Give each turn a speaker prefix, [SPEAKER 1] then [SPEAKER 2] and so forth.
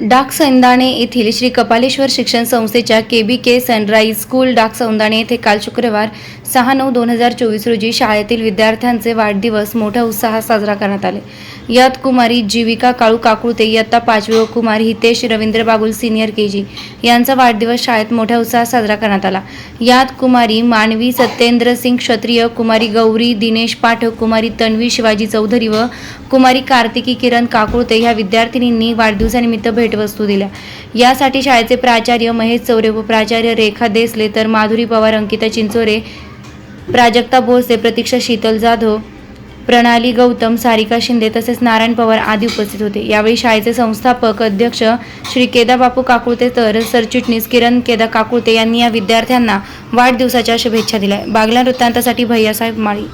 [SPEAKER 1] डाक सैंदाणे येथील श्री कपालेश्वर शिक्षण संस्थेच्या के बी के सनराईज स्कूल डाक सौंदाणे येथे काल शुक्रवार सहा नऊ दोन हजार चोवीस रोजी शाळेतील विद्यार्थ्यांचे वाढदिवस मोठ्या उत्साहात साजरा करण्यात आले. यात कुमारी जीविका काळू काकुळते इयत्ता पाचवी व Kumar Hitesh Ravindra Bagul senior K G यांचा वाढदिवस शाळेत मोठ्या उत्साहात साजरा करण्यात आला. यात कुमारी मानवी सत्येंद्र सिंग क्षत्रिय कुमारी गौरी दिनेश पाठक कुमारी तन्वी शिवाजी चौधरी व कुमारी कार्तिकी किरण काकुळते ह्या विद्यार्थिनींनी वाढदिवसानिमित्त भेट भेटवस्तू दिल्या. यासाठी शाळेचे प्राचार्य महेश चौरे व प्राचार्य रेखा देसले तर माधुरी पवार अंकिता चिंचोरे प्राजक्ता भोसले प्रतीक्षा शीतल जाधव प्रणाली गौतम सारिका शिंदे तसेच नारायण पवार आदी उपस्थित होते. यावेळी शाळेचे संस्थापक अध्यक्ष श्री केदाबापू काकुळते तर सरचिटणीस किरण केदा काकुळते यांनी या विद्यार्थ्यांना वाढदिवसाच्या शुभेच्छा दिल्या. बागला वृत्तांतासाठी भैयासाहेब माळी.